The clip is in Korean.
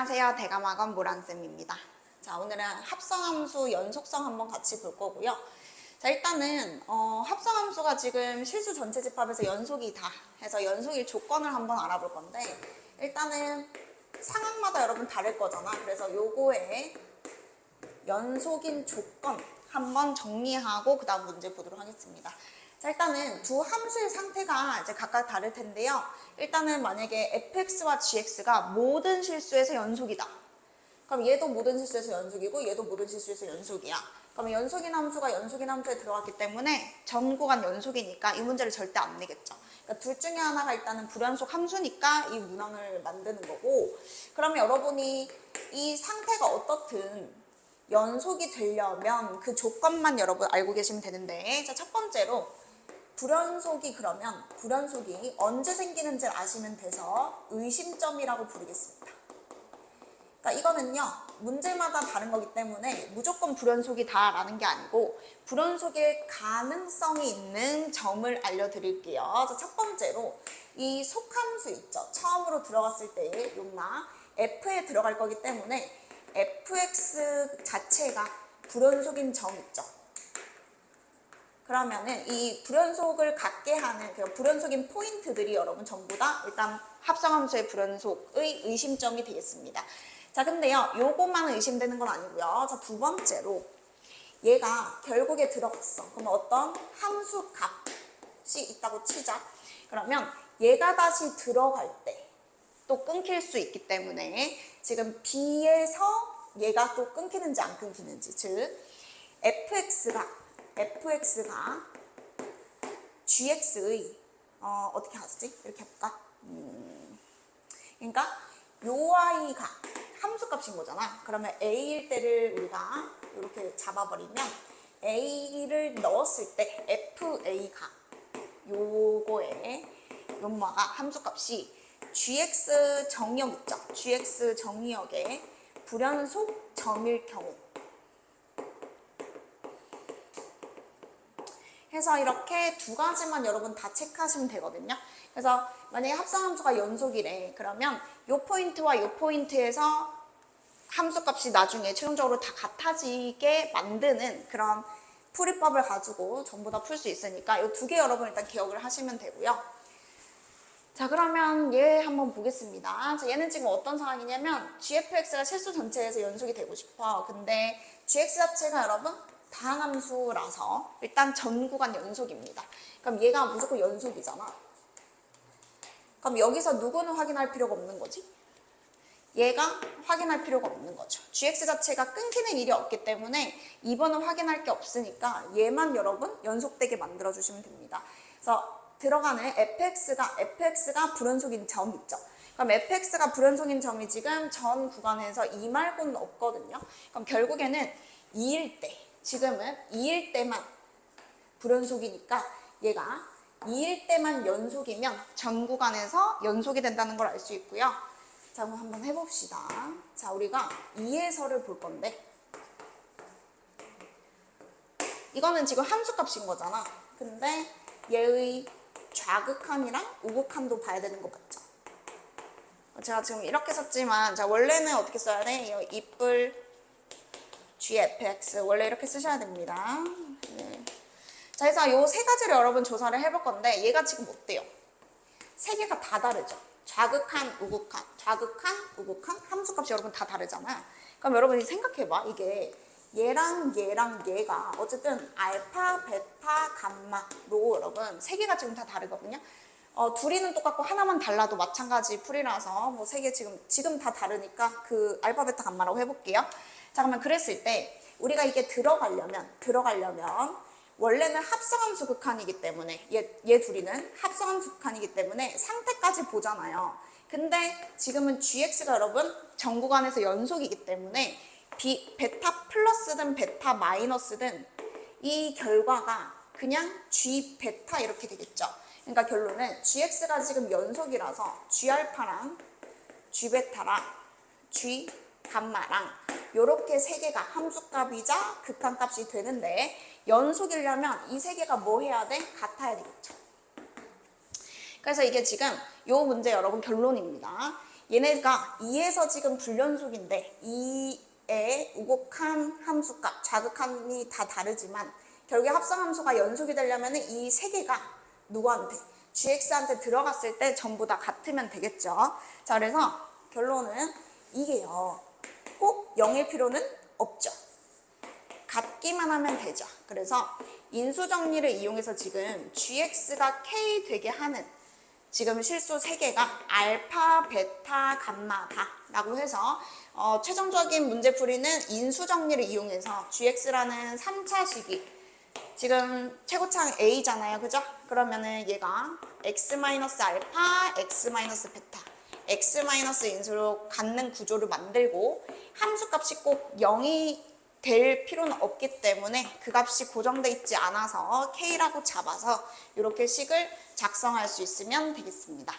안녕하세요. 대감학원 모란쌤입니다. 자, 오늘은 합성함수 연속성 한번 같이 볼 거고요. 자, 일단은 어, 합성함수가 지금 실수 전체 집합에서 연속이 다 해서 연속일 조건을 한번 알아볼 건데 일단은 상황마다 여러분 다를 거잖아. 그래서 요거에 연속인 조건 한번 정리하고 그 다음 문제 보도록 하겠습니다. 자, 일단은 두 함수의 상태가 이제 각각 다를 텐데요. 일단은 만약에 fx와 gx가 모든 실수에서 연속이다. 그럼 얘도 모든 실수에서 연속이고 얘도 모든 실수에서 연속이야. 그럼 연속인 함수가 연속인 함수에 들어갔기 때문에 전 구간 연속이니까 이 문제를 절대 안 내겠죠. 그러니까 둘 중에 하나가 일단은 불연속 함수니까 이 문항을 만드는 거고 그러면 여러분이 이 상태가 어떻든 연속이 되려면 그 조건만 여러분 알고 계시면 되는데 자, 첫 번째로 불연속이 그러면 불연속이 언제 생기는지 아시면 돼서 의심점이라고 부르겠습니다. 그러니까 이거는요 문제마다 다른 거기 때문에 무조건 불연속이 다라는 게 아니고 불연속일 가능성이 있는 점을 알려드릴게요. 자, 첫 번째로 이 속함수 있죠. 처음으로 들어갔을 때 용나 f에 들어갈 거기 때문에 fx 자체가 불연속인 점 있죠. 그러면은 이 불연속을 갖게 하는 그 불연속인 포인트들이 여러분 전부 다 일단 합성함수의 불연속의 의심점이 되겠습니다. 자, 근데요, 요것만 의심되는 건 아니고요. 자, 두 번째로 얘가 결국에 들어갔어. 그러면 어떤 함수 값이 있다고 치자. 그러면 얘가 다시 들어갈 때 또 끊길 수 있기 때문에 지금 B에서 얘가 또 끊기는지 안 끊기는지 즉 fx가 fx가 gx의 어, 어떻게 하지? 이렇게 해볼까? 음, 그러니까 요 i가 함수값인 거잖아. 그러면 a일 때를 우리가 이렇게 잡아버리면 a를 넣었을 때 fa가 요거에 요마가 함수값이 gx 정의역 있죠? gx 정의역에 불연속 점일 경우 해서 이렇게 두 가지만 여러분 다 체크하시면 되거든요. 그래서 만약에 합성함수가 연속이래. 그러면 요 포인트와 요 포인트에서 함수값이 나중에 최종적으로 다 같아지게 만드는 그런 풀이법을 가지고 전부 다 풀 수 있으니까 이 두 개 여러분 일단 기억을 하시면 되고요. 자 그러면 얘 한번 보겠습니다. 자, 얘는 지금 어떤 상황이냐면 gfx가 실수 전체에서 연속이 되고 싶어. 근데 gx 자체가 여러분 다항함수라서 일단 전 구간 연속입니다. 그럼 얘가 무조건 연속이잖아. 그럼 여기서 누구는 확인할 필요가 없는 거지? 얘가 확인할 필요가 없는 거죠. gx 자체가 끊기는 일이 없기 때문에 2번은 확인할 게 없으니까 얘만 여러분 연속되게 만들어 주시면 됩니다. 그래서 들어가는 fx가 fx가 불연속인 점 있죠. 그럼 fx가 불연속인 점이 지금 전 구간에서 2 말고는 없거든요. 그럼 결국에는 2일 때 지금은 2일 때만 불연속이니까 얘가 2일 때만 연속이면 전 구간에서 연속이 된다는 걸 알 수 있고요. 자, 그럼 한번 해봅시다. 자, 우리가 2에서를 볼 건데 이거는 지금 함수 값인 거잖아. 근데 얘의 좌극함이랑 우극함도 봐야 되는 거 맞죠? 제가 지금 이렇게 썼지만 자 원래는 어떻게 써야 돼? 이 이뿔 gfx 원래 이렇게 쓰셔야 됩니다. 네. 자 그래서 이 세 가지를 여러분 조사를 해볼 건데 얘가 지금 어때요? 세 개가 다 다르죠. 좌극한, 우극한, 좌극한, 우극한 함수값이 여러분 다 다르잖아. 그럼 여러분이 생각해봐. 이게 얘랑 얘랑 얘가 어쨌든 알파, 베타, 감마로 여러분 세 개가 지금 다 다르거든요. 어, 둘이는 똑같고 하나만 달라도 마찬가지 풀이라서 뭐 세 개 지금 지금 다 다르니까 그 알파, 베타, 감마라고 해볼게요. 자 그러면 그랬을 때 우리가 이게 들어가려면 들어가려면 원래는 합성함수 극한이기 때문에 얘, 얘 둘이는 합성함수 극한이기 때문에 상태까지 보잖아요. 근데 지금은 gx가 여러분 전 구간에서 연속이기 때문에 비, 베타 플러스든 베타 마이너스든 이 결과가 그냥 g 베타 이렇게 되겠죠. 그러니까 결론은 gx가 지금 연속이라서 g 알파랑 g 베타랑 g 감마랑 이렇게 세 개가 함수값이자 극한값이 되는데 연속이려면 이 세 개가 뭐 해야 돼? 같아야 되겠죠. 그래서 이게 지금 요 문제 여러분 결론입니다. 얘네가 2에서 지금 불연속인데 2의 우곡한 함수값, 자극함이 다 다르지만 결국에 합성함수가 연속이 되려면 이 세 개가 누구한테? gx한테 들어갔을 때 전부 다 같으면 되겠죠. 자, 그래서 결론은 이게요. 꼭 0일 필요는 없죠. 같기만 하면 되죠. 그래서 인수정리를 이용해서 지금 gx가 k 되게 하는 지금 실수 3개가 알파, 베타, 감마 다 라고 해서 어, 최종적인 문제풀이는 인수정리를 이용해서 gx라는 3차 시기 지금 최고창 a잖아요. 그죠? 그러면은 얘가 x-알파, x-베타 x- 인수로 갖는 구조를 만들고 함수값이 꼭 0이 될 필요는 없기 때문에 그 값이 고정돼 있지 않아서 k라고 잡아서 이렇게 식을 작성할 수 있으면 되겠습니다.